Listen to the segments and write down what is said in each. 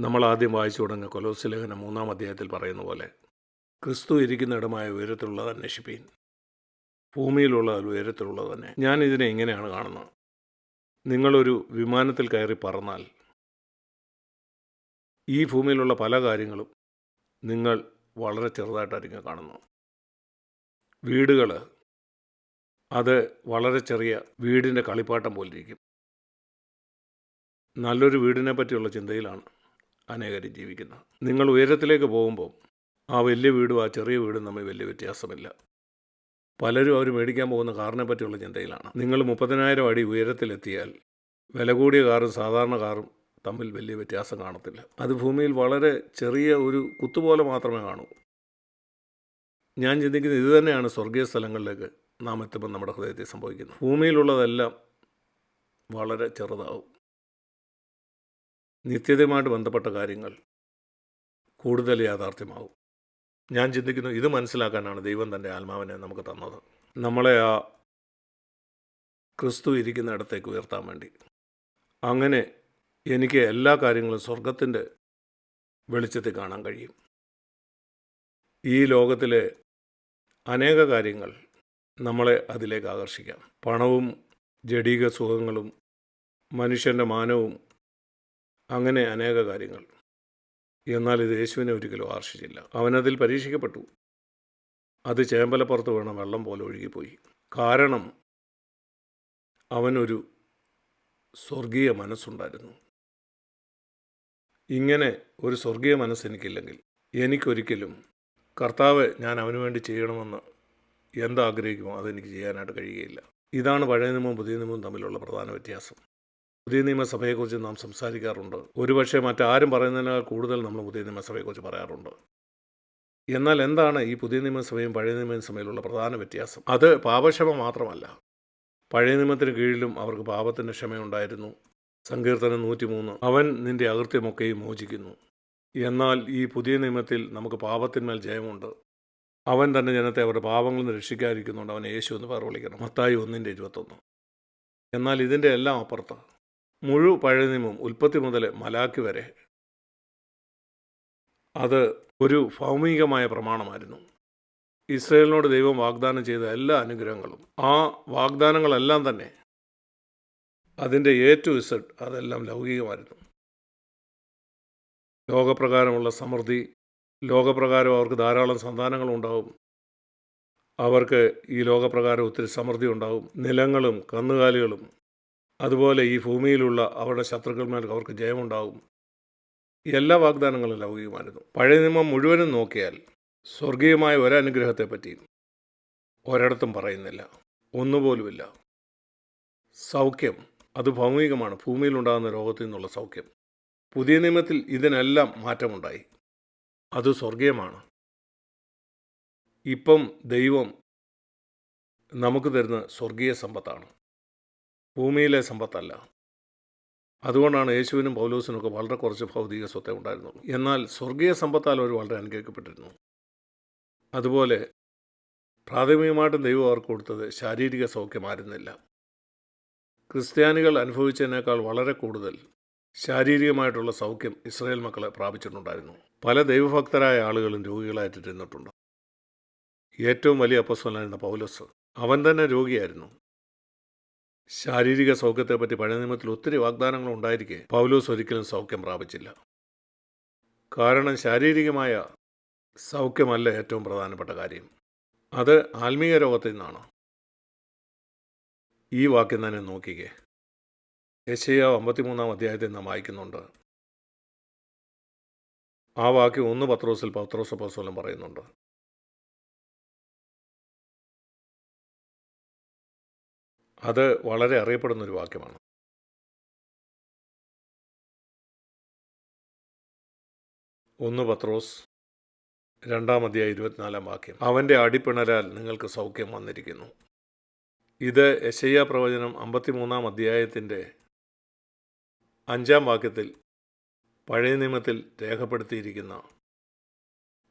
നമ്മൾ ആദ്യം വായിച്ചു തുടങ്ങിയ കൊലോസ് ലേഖനം മൂന്നാം അധ്യായത്തിൽ പറയുന്ന പോലെ ക്രിസ്തു ഇരിക്കുന്നിടമായ ഉയരത്തിലുള്ളത് അന്വേഷിപ്പീൻ. ഭൂമിയിലുള്ള ഉയരത്തിലുള്ളത് തന്നെ. ഞാൻ ഇതിനെ എങ്ങനെയാണ് കാണുന്നത്. നിങ്ങളൊരു വിമാനത്തിൽ കയറി പറന്നാൽ ഈ ഭൂമിയിലുള്ള പല കാര്യങ്ങളും നിങ്ങൾ വളരെ ചെറുതായിട്ടായിരിക്കും കാണുന്നത്. വീടുകൾ അത് വളരെ ചെറിയ വീടിന്റെ കളിപ്പാട്ടം പോലിരിക്കും. നല്ലൊരു വീടിനെ പറ്റിയുള്ള ചിന്തയിലാണ്. അനേകരും ജീവിക്കുന്നത് നിങ്ങൾ ഉയരത്തിലേക്ക് പോകുമ്പോൾ ആ വലിയ വീടും ആ ചെറിയ വീടും തമ്മിൽ വലിയ വ്യത്യാസമില്ല. പലരും അവർ മേടിക്കാൻ പോകുന്ന കാറിനെ പറ്റിയുള്ള ചിന്തയിലാണ്. നിങ്ങൾ മുപ്പതിനായിരം അടി ഉയരത്തിലെത്തിയാൽ വില കൂടിയ കാറും സാധാരണ കാറും തമ്മിൽ വലിയ വ്യത്യാസം കാണത്തില്ല. അത് ഭൂമിയിൽ വളരെ ചെറിയ ഒരു കുത്തുപോലെ മാത്രമേ കാണൂ. ഞാൻ ചിന്തിക്കുന്നത് ഇത് തന്നെയാണ് സ്വർഗീയ സ്ഥലങ്ങളിലേക്ക് നാം എത്തുമ്പോൾ നമ്മുടെ ഹൃദയത്തിൽ സംഭവിക്കുന്നത്. ഭൂമിയിലുള്ളതെല്ലാം വളരെ ചെറുതാവും. നിത്യതയുമായിട്ട് ബന്ധപ്പെട്ട കാര്യങ്ങൾ കൂടുതൽ യാഥാർത്ഥ്യമാവും ഞാൻ ചിന്തിക്കുന്നു ഇത് മനസ്സിലാക്കാനാണ് ദൈവം തന്റെ ആത്മാവിനെ നമുക്ക് തന്നത്. നമ്മളെ ആ ക്രിസ്തു ഇരിക്കുന്ന ഇടത്തേക്ക് ഉയർത്താൻ വേണ്ടി. അങ്ങനെ എനിക്ക് എല്ലാ കാര്യങ്ങളും സ്വർഗത്തിന്റെ വെളിച്ചത്തിൽ കാണാൻ കഴിയും. ഈ ലോകത്തിലെ അനേക കാര്യങ്ങൾ നമ്മളെ അതിലേക്ക് ആകർഷിക്കാം. പണവും ജഡീക സുഖങ്ങളും മനുഷ്യന്റെ മാനവും അങ്ങനെ അനേക കാര്യങ്ങൾ. എന്നാൽ ഇത് യേശുവിനെ ഒരിക്കലും ആർഷിച്ചില്ല. അവനതിൽ പരീക്ഷിക്കപ്പെട്ടു. അത് ചേമ്പലപ്പുറത്ത് വീണ വെള്ളം പോലെ ഒഴുകിപ്പോയി. കാരണം അവനൊരു സ്വർഗീയ മനസ്സുണ്ടായിരുന്നു. ഇങ്ങനെ ഒരു സ്വർഗീയ മനസ്സ് എനിക്കില്ലെങ്കിൽ എനിക്കൊരിക്കലും കർത്താവ് ഞാൻ അവന് വേണ്ടി ചെയ്യണമെന്ന് എന്താഗ്രഹിക്കുമോ അതെനിക്ക് ചെയ്യാനായിട്ട് കഴിയുകയില്ല. ഇതാണ് പഴയ നിയമവും പുതിയ നിയമവും തമ്മിലുള്ള പ്രധാന വ്യത്യാസം. പുതിയ നിയമസഭയെക്കുറിച്ച് നാം സംസാരിക്കാറുണ്ട്. ഒരുപക്ഷെ മറ്റാരും പറയുന്നതിനേക്കാൾ കൂടുതൽ നമ്മൾ പുതിയ നിയമസഭയെക്കുറിച്ച് പറയാറുണ്ട്. എന്നാൽ എന്താണ് ഈ പുതിയ നിയമസഭയും പഴയ നിയമസഭയിലുള്ള പ്രധാന വ്യത്യാസം? അത് പാപക്ഷമ മാത്രമല്ല. പഴയ നിയമത്തിന് കീഴിലും അവർക്ക് പാപത്തിന്റെ ക്ഷമയുണ്ടായിരുന്നു. സങ്കീർത്തനം നൂറ്റിമൂന്ന്. അവൻ നിന്റെ അകൃത്യമൊക്കെയും മോചിക്കുന്നു. എന്നാൽ ഈ പുതിയ നിയമത്തിൽ നമുക്ക് പാപത്തിന്മേൽ ജയമുണ്ട്. അവൻ തന്നെ ജനത്തെ അവരുടെ പാപങ്ങളിൽ നിന്ന് രക്ഷിക്കാതിരിക്കുന്നുണ്ട് അവൻ യേശു എന്ന് പേർ വിളിക്കണം മത്തായി ഒന്നിന്റെ ഇരുപത്തൊന്ന്. എന്നാൽ ഇതിന്റെ എല്ലാം അപ്പുറത്ത്. മുഴു പഴയനിയമം ഉൽപ്പത്തി മുതൽ മലാക്കി വരെ. അത് ഒരു ഭൗമികമായ പ്രമാണമായിരുന്നു. ഇസ്രയേലിനോട് ദൈവം വാഗ്ദാനം ചെയ്ത എല്ലാ അനുഗ്രഹങ്ങളും ആ വാഗ്ദാനങ്ങളെല്ലാം തന്നെ അതിന്റെ എ ടു ഇസഡ് അതെല്ലാം ലൗകികമായിരുന്നു. ലോകപ്രകാരമുള്ള സമൃദ്ധി ലോകപ്രകാരം അവർക്ക് ധാരാളം സന്താനങ്ങളുണ്ടാവും അവർക്ക് ഈ ലോകപ്രകാരം ഒത്തിരി സമൃദ്ധി ഉണ്ടാവും. നിലങ്ങളും കന്നുകാലികളും അതുപോലെ ഈ ഭൂമിയിലുള്ള അവരുടെ ശത്രുക്കന്മാർക്ക് അവർക്ക് ജയമുണ്ടാകും. എല്ലാ വാഗ്ദാനങ്ങളും ലൗകികമായിരുന്നു. പഴയ നിയമം മുഴുവനും നോക്കിയാൽ സ്വർഗീയമായ ഒരനുഗ്രഹത്തെപ്പറ്റി ഒരിടത്തും പറയുന്നില്ല. ഒന്നുപോലുമില്ല. സൗഖ്യം അത് ഭൗമികമാണ്. ഭൂമിയിലുണ്ടാകുന്ന രോഗത്തിൽ നിന്നുള്ള സൗഖ്യം. പുതിയ നിയമത്തിൽ ഇതിനെല്ലാം മാറ്റമുണ്ടായി. അത് സ്വർഗീയമാണ് ഇപ്പം ദൈവം നമുക്ക് തരുന്ന സ്വർഗീയ സമ്പത്താണ്. ഭൂമിയിലെ സമ്പത്തല്ല. അതുകൊണ്ടാണ് യേശുവിനും പൗലോസിനും ഒക്കെ വളരെ കുറച്ച് ഭൗതിക സ്വത്തെ ഉണ്ടായിരുന്നുള്ളൂ. എന്നാൽ സ്വർഗീയ സമ്പത്താൽ അവർ വളരെ അനുഗ്രഹിക്കപ്പെട്ടിരുന്നു. അതുപോലെ പ്രാഥമികമായിട്ടും ദൈവം അവർക്ക് കൊടുത്തത് ശാരീരിക സൗഖ്യമായിരുന്നില്ല ക്രിസ്ത്യാനികൾ അനുഭവിച്ചതിനേക്കാൾ വളരെ കൂടുതൽ ശാരീരികമായിട്ടുള്ള സൗഖ്യം ഇസ്രായേൽ മക്കളെ പ്രാപിച്ചിട്ടുണ്ടായിരുന്നു. പല ദൈവഭക്തരായ ആളുകളും രോഗികളായിട്ടിരുന്നിട്ടുണ്ട്. ഏറ്റവും വലിയ അപ്പസ്വലായിരുന്ന പൗലോസ് അവൻ തന്നെ രോഗിയായിരുന്നു. ശാരീരിക സൗഖ്യത്തെപ്പറ്റി പഴയ നിയമത്തിൽ ഒത്തിരി വാഗ്ദാനങ്ങൾ ഉണ്ടായിരിക്കെ. പൗലോസ് ഒരിക്കലും സൗഖ്യം പ്രാപിച്ചില്ല. കാരണം ശാരീരികമായ സൗഖ്യമല്ല ഏറ്റവും പ്രധാനപ്പെട്ട കാര്യം. അത് ആത്മീയ രോഗത്തിൽ നിന്നാണ്. ഈ വാക്യം തന്നെ നോക്കിക്കേ. യശയ അമ്പത്തിമൂന്നാം അധ്യായത്തിൽ നാം വായിക്കുന്നുണ്ട്. ആ വാക്യം ഒന്ന് പത്രോസിൽ പത്രോസ് പോസോലും പറയുന്നുണ്ട്. അത് വളരെ അറിയപ്പെടുന്ന ഒരു വാക്യമാണ്. ഒന്ന് പത്രോസ് രണ്ടാം അധ്യായം ഇരുപത്തിനാലാം വാക്യം. അവന്റെ അടിപ്പിണരാൽ നിങ്ങൾക്ക് സൗഖ്യം വന്നിരിക്കുന്നു. ഇത് യശയ്യ പ്രവചനം അമ്പത്തിമൂന്നാം അധ്യായത്തിന്റെ അഞ്ചാം വാക്യത്തിൽ പഴയ നിയമത്തിൽ രേഖപ്പെടുത്തിയിരിക്കുന്ന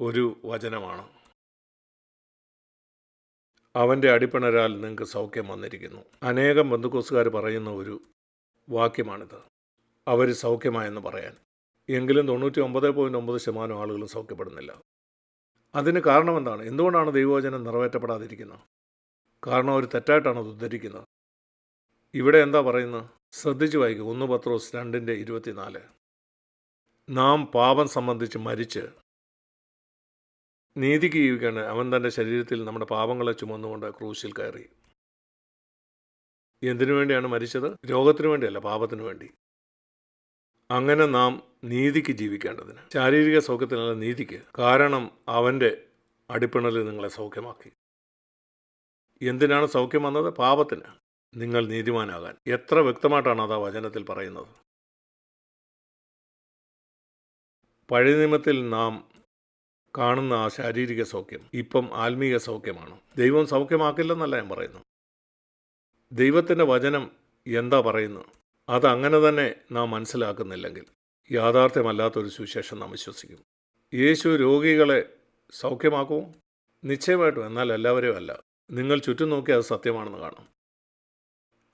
ഒരു വചനമാണ്. അവന്റെ അടിപ്പിണരാൽ നിങ്ങൾക്ക് സൗഖ്യം വന്നിരിക്കുന്നു. അനേകം ബന്ധുക്കോസുകാർ പറയുന്ന ഒരു വാക്യമാണിത്. അവർ സൗഖ്യമായെന്ന് പറയാൻ. എങ്കിലും തൊണ്ണൂറ്റി ഒമ്പത് പോയിന്റ് ഒമ്പത് ശതമാനം ആളുകളും സൗഖ്യപ്പെടുന്നില്ല. അതിന് കാരണം എന്താണ് എന്തുകൊണ്ടാണ് ദൈവവചനം നിറവേറ്റപ്പെടാതിരിക്കുന്നത്? കാരണം അവർ തെറ്റായിട്ടാണ് അത് ഉദ്ധരിക്കുന്നത്. ഇവിടെ എന്താ പറയുന്നത്? ശ്രദ്ധിച്ചു വായിക്കുക. ഒന്ന് പത്രോസ് രണ്ടിന്റെ ഇരുപത്തിനാല്. നാം പാപം സംബന്ധിച്ച് മരിച്ച് നീതിക്ക് ജീവിക്കാണ് അവൻ തന്റെ ശരീരത്തിൽ നമ്മുടെ പാപങ്ങളെ ചുമന്നുകൊണ്ട് ക്രൂശിൽ കയറി. എന്തിനു വേണ്ടിയാണ് മരിച്ചത്? രോഗത്തിനു വേണ്ടിയല്ല പാപത്തിനു വേണ്ടി. അങ്ങനെ നാം നീതിക്ക് ജീവിക്കേണ്ടതിന്. ശാരീരിക സൗഖ്യത്തിനല്ല നീതിക്ക്. കാരണം അവന്റെ അടിപ്പിണലിൽ നിങ്ങളെ സൗഖ്യമാക്കി. എന്തിനാണ് സൗഖ്യം വന്നത്? പാപത്തിന്. നിങ്ങൾ നീതിമാനാകാൻ. എത്ര വ്യക്തമായിട്ടാണ് അത് ആ വചനത്തിൽ പറയുന്നത്? പഴയ നിയമത്തിൽ നാം കാണുന്ന ആ ശാരീരിക സൗഖ്യം ഇപ്പം ആത്മീയ സൗഖ്യമാണ്? ദൈവം സൗഖ്യമാക്കില്ലെന്നല്ല ഞാൻ പറയുന്നു ദൈവത്തിന്റെ വചനം എന്താ പറയുന്നു? അതങ്ങനെ തന്നെ നാം മനസ്സിലാക്കുന്നില്ലെങ്കിൽ യാഥാർത്ഥ്യമല്ലാത്തൊരു സുവിശേഷം നാം വിശ്വസിക്കും. യേശു രോഗികളെ സൗഖ്യമാക്കുമോ? നിശ്ചയമായിട്ടും എന്നാൽ എല്ലാവരെയും അല്ല. നിങ്ങൾ ചുറ്റും നോക്കി അത് സത്യമാണെന്ന് കാണാം.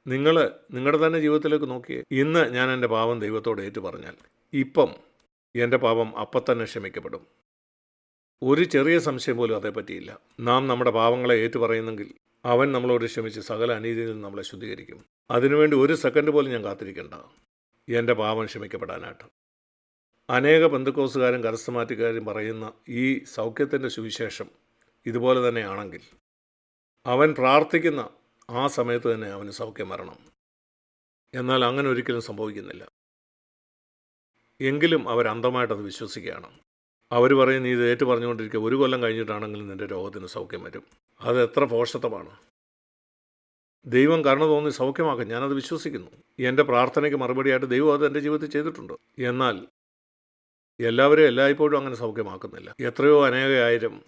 നിങ്ങൾ നിങ്ങളുടെ തന്നെ ജീവിതത്തിലേക്ക് നോക്കിയേ. ഇന്ന് ഞാൻ എന്റെ പാപം ദൈവത്തോട് ഏറ്റു പറഞ്ഞാൽ ഇപ്പം എന്റെ പാപം അപ്പം തന്നെ ക്ഷമിക്കപ്പെടും. ഒരു ചെറിയ സംശയം പോലും അതേപ്പറ്റിയില്ല നാം നമ്മുടെ പാവങ്ങളെ ഏറ്റുപറയുന്നെങ്കിൽ അവൻ നമ്മളോട് ക്ഷമിച്ച് സകല അനീതിയിൽ നിന്ന് നമ്മളെ ശുദ്ധീകരിക്കും. അതിനുവേണ്ടി ഒരു സെക്കൻഡ് പോലും ഞാൻ കാത്തിരിക്കേണ്ട. എന്റെ പാവം ക്ഷമിക്കപ്പെടാനായിട്ട്. അനേക ബന്ധുക്കോസുകാരും കരസ്ഥമാറ്റുകാരും പറയുന്ന ഈ സൗഖ്യത്തിന്റെ സുവിശേഷം ഇതുപോലെ തന്നെയാണെങ്കിൽ അവൻ പ്രാർത്ഥിക്കുന്ന ആ സമയത്ത് തന്നെ അവന് സൗഖ്യം വരണം. എന്നാൽ അങ്ങനെ ഒരിക്കലും സംഭവിക്കുന്നില്ല. എങ്കിലും അവർ അന്ധമായിട്ടത് വിശ്വസിക്കുകയാണ്. അവർ പറയും നീ ഇത് ഏറ്റു പറഞ്ഞുകൊണ്ടിരിക്കുക ഒരു കൊല്ലം കഴിഞ്ഞിട്ടാണെങ്കിലും നിന്റെ രോഗത്തിന് സൗഖ്യം വരും. അത് എത്ര പോഷത്വമാണ് ദൈവം കരുണ തോന്നി സൗഖ്യമാക്കും. ഞാനത് വിശ്വസിക്കുന്നു. എന്റെ പ്രാർത്ഥനയ്ക്ക് മറുപടിയായിട്ട് ദൈവം അത് എന്റെ ജീവിതത്തിൽ ചെയ്തിട്ടുണ്ട്. എന്നാൽ എല്ലാവരെയും എല്ലായ്പ്പോഴും അങ്ങനെ സൗഖ്യമാക്കുന്നില്ല. എത്രയോ അനേകായിരം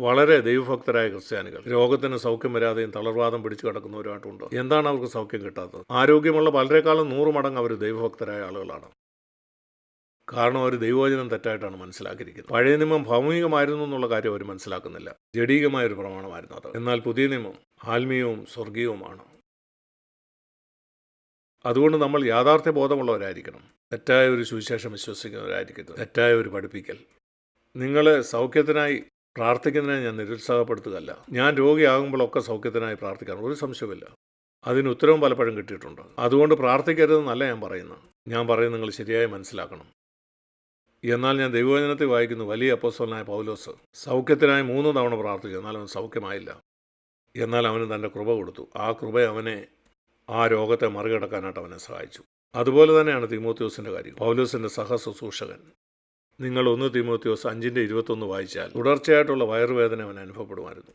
വളരെ ദൈവഭക്തരായ ക്രിസ്ത്യാനികൾ രോഗത്തിന് സൗഖ്യം വരാതെയും തളർവാദം പിടിച്ചു കിടക്കുന്നവരായിട്ടുണ്ട് എന്താണ് അവർക്ക് സൗഖ്യം കിട്ടാത്തത്? ആരോഗ്യമുള്ള പലരെക്കാളും നൂറ് മടങ്ങ് അവർ ദൈവഭക്തരായ ആളുകളാണ്. കാരണം അവർ ദൈവവചനം തെറ്റായിട്ടാണ് മനസ്സിലാക്കിയിരിക്കുന്നത്. പഴയ നിയമം ഭൗമികമായിരുന്നു എന്നുള്ള കാര്യം അവർ മനസ്സിലാക്കുന്നില്ല. ജഡീകമായ ഒരു പ്രമാണമായിരുന്നു അത്. എന്നാൽ പുതിയ നിയമം ആത്മീയവും സ്വർഗീയവുമാണ് അതുകൊണ്ട് നമ്മൾ യാഥാർത്ഥ്യ ബോധമുള്ളവരായിരിക്കണം. തെറ്റായ ഒരു സുവിശേഷം വിശ്വസിക്കുന്നവരായിരിക്കരുത്. തെറ്റായ ഒരു പഠിപ്പിക്കൽ. നിങ്ങൾ സൗഖ്യത്തിനായി പ്രാർത്ഥിക്കുന്നതിനെ ഞാൻ നിരുത്സാഹപ്പെടുത്തുകയല്ല. ഞാൻ രോഗിയാകുമ്പോഴൊക്കെ സൗഖ്യത്തിനായി പ്രാർത്ഥിക്കാൻ ഒരു സംശയമില്ല അതിന് ഉത്തരവും പലപ്പോഴും കിട്ടിയിട്ടുണ്ട്. അതുകൊണ്ട് പ്രാർത്ഥിക്കരുതെന്നല്ല ഞാൻ പറയുന്നത്. ഞാൻ പറയുന്നത് നിങ്ങൾ ശരിയായി മനസ്സിലാക്കണം. എന്നാൽ ഞാൻ ദൈവവചനത്തിൽ വായിക്കുന്നു. വലിയ അപ്പോസ്വലനായ പൗലോസ് സൗഖ്യത്തിനായി മൂന്ന് തവണ പ്രാർത്ഥിച്ചു എന്നാൽ അവൻ സൗഖ്യമായില്ല. എന്നാൽ അവന് തന്റെ കൃപ കൊടുത്തു. ആ കൃപ അവനെ ആ രോഗത്തെ മറികടക്കാനായിട്ട് അവനെ സഹായിച്ചു. അതുപോലെ തന്നെയാണ് തിമോത്യോസിന്റെ കാര്യം. പൗലോസിന്റെ സഹശുശ്രൂഷകൻ. നിങ്ങൾ ഒന്ന് തിമോത്യോസ് അഞ്ചിന്റെ ഇരുപത്തൊന്ന് വായിച്ചാൽ തുടർച്ചയായിട്ടുള്ള വയറുവേദന അവൻ അനുഭവപ്പെടുമായിരുന്നു.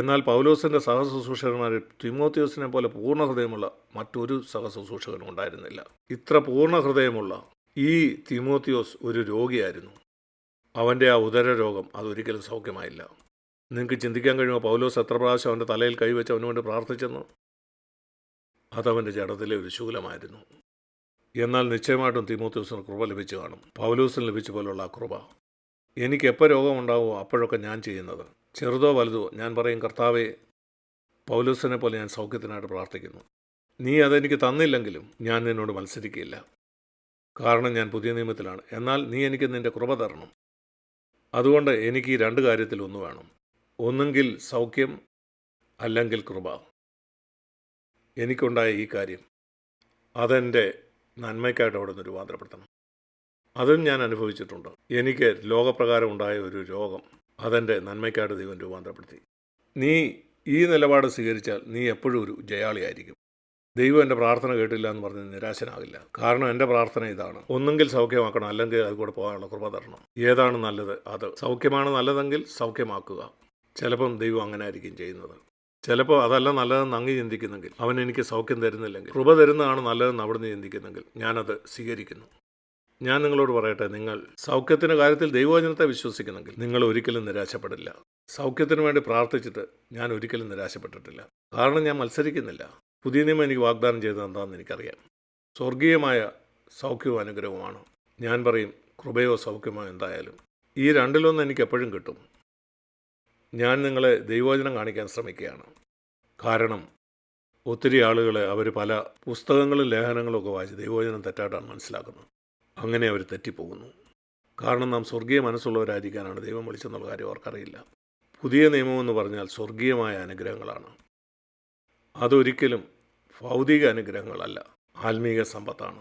എന്നാൽ പൗലോസിന്റെ സഹശുശ്രൂഷകന്മാരിൽ തിമോത്യോസിനെ പോലെ പൂർണ ഹൃദയമുള്ള മറ്റൊരു സഹശുശ്രൂഷകനും ഉണ്ടായിരുന്നില്ല. ഇത്ര പൂർണ ഹൃദയമുള്ള ഈ തിമോത്തിയോസ് ഒരു രോഗിയായിരുന്നു. അവന്റെ ആ ഉദര രോഗം അതൊരിക്കലും സൗഖ്യമായില്ല. നിങ്ങൾക്ക് ചിന്തിക്കാൻ കഴിയുമോ പൗലോസ് എത്ര പ്രാവശ്യം അവന്റെ തലയിൽ കൈവച്ച് അവനുകൊണ്ട് പ്രാർത്ഥിച്ചെന്ന്? അതവന്റെ ജഡത്തിലെ ഒരു ശൂലമായിരുന്നു. എന്നാൽ നിശ്ചയമായിട്ടും തിമോത്തിയോസിന് കൃപ ലഭിച്ചു കാണും. പൗലോസിന് ലഭിച്ച പോലുള്ള ആ കൃപ. എനിക്ക് എപ്പോൾ രോഗമുണ്ടാവുമോ അപ്പോഴൊക്കെ ഞാൻ ചെയ്യുന്നത്. ചെറുതോ വലുതോ ഞാൻ പറയും കർത്താവെ പൗലോസിനെ പോലെ ഞാൻ സൗഖ്യത്തിനായിട്ട് പ്രാർത്ഥിക്കുന്നു. നീ അതെനിക്ക് തന്നില്ലെങ്കിലും ഞാൻ നിന്നോട് മത്സരിക്കില്ല കാരണം ഞാൻ പുതിയ നിയമത്തിലാണ്. എന്നാൽ നീ എനിക്ക് നിന്റെ കൃപ തരണം. അതുകൊണ്ട് എനിക്ക് ഈ രണ്ട് കാര്യത്തിൽ ഒന്ന് വേണം. ഒന്നെങ്കിൽ സൗഖ്യം അല്ലെങ്കിൽ കൃപ. എനിക്കുണ്ടായ ഈ കാര്യം അതെന്റെ നന്മയ്ക്കായിട്ട് അവിടെ നിന്ന് രൂപാന്തരപ്പെടുത്തണം. അതും ഞാൻ അനുഭവിച്ചിട്ടുണ്ട്. എനിക്ക് ലോകപ്രകാരം ഉണ്ടായ ഒരു രോഗം അതെന്റെ നന്മയ്ക്കായിട്ട് ദൈവം രൂപാന്തരപ്പെടുത്തി. നീ ഈ നിലപാട് സ്വീകരിച്ചാൽ നീ എപ്പോഴും ഒരു ജയാളിയായിരിക്കും ദൈവം എന്റെ പ്രാർത്ഥന കേട്ടില്ല എന്ന് പറഞ്ഞ് നിരാശനാകില്ല. കാരണം എന്റെ പ്രാർത്ഥന ഇതാണ്. ഒന്നെങ്കിൽ സൗഖ്യമാക്കണം അല്ലെങ്കിൽ അത് കൂടെ പോകാനുള്ള കൃപ തരണം. ഏതാണ് നല്ലത്? അത്. സൗഖ്യമാണ് നല്ലതെങ്കിൽ സൗഖ്യമാക്കുക. ചിലപ്പം ദൈവം അങ്ങനെ ആയിരിക്കും ചെയ്യുന്നത്. ചിലപ്പോൾ അതല്ല നല്ലതെന്ന് അങ്ങ് ചിന്തിക്കുന്നെങ്കിൽ അവൻ എനിക്ക് സൗഖ്യം തരുന്നില്ലെങ്കിൽ. കൃപ തരുന്നതാണ് നല്ലതെന്ന് അവിടുന്ന് ചിന്തിക്കുന്നെങ്കിൽ ഞാനത് സ്വീകരിക്കുന്നു. ഞാൻ നിങ്ങളോട് പറയട്ടെ നിങ്ങൾ സൗഖ്യത്തിന്റെ കാര്യത്തിൽ ദൈവവചനത്തെ വിശ്വസിക്കുന്നെങ്കിൽ നിങ്ങൾ ഒരിക്കലും നിരാശപ്പെടില്ല. സൗഖ്യത്തിന് വേണ്ടി പ്രാർത്ഥിച്ചിട്ട് ഞാൻ ഒരിക്കലും നിരാശപ്പെട്ടിട്ടില്ല. കാരണം ഞാൻ മത്സരിക്കുന്നില്ല. പുതിയ നിയമം എനിക്ക് വാഗ്ദാനം ചെയ്തത് എന്താണെന്ന് എനിക്കറിയാം. സ്വർഗീയമായ സൗഖ്യവും അനുഗ്രഹവുമാണ്. ഞാൻ പറയും കൃപയോ സൗഖ്യമോ എന്തായാലും. ഈ രണ്ടിലൊന്നും എനിക്ക് എപ്പോഴും കിട്ടും. ഞാൻ നിങ്ങളെ ദൈവവചനം കാണിക്കാൻ ശ്രമിക്കുകയാണ്. കാരണം ഒത്തിരി ആളുകൾ അവർ പല പുസ്തകങ്ങളും ലേഖനങ്ങളും ഒക്കെ വായിച്ച് ദൈവവചനം തെറ്റായിട്ടാണ് മനസ്സിലാക്കുന്നത്. അങ്ങനെ അവർ തെറ്റിപ്പോകുന്നു. കാരണം നാം സ്വർഗീയ മനസ്സുള്ളവരായിരിക്കാനാണ് ദൈവം വിളിച്ചെന്നുള്ള കാര്യം അവർക്കറിയില്ല. പുതിയ നിയമം എന്ന് പറഞ്ഞാൽ സ്വർഗീയമായ അനുഗ്രഹങ്ങളാണ്. അതൊരിക്കലും ഭൗതിക അനുഗ്രഹങ്ങളല്ല. ആത്മീക സമ്പത്താണ്.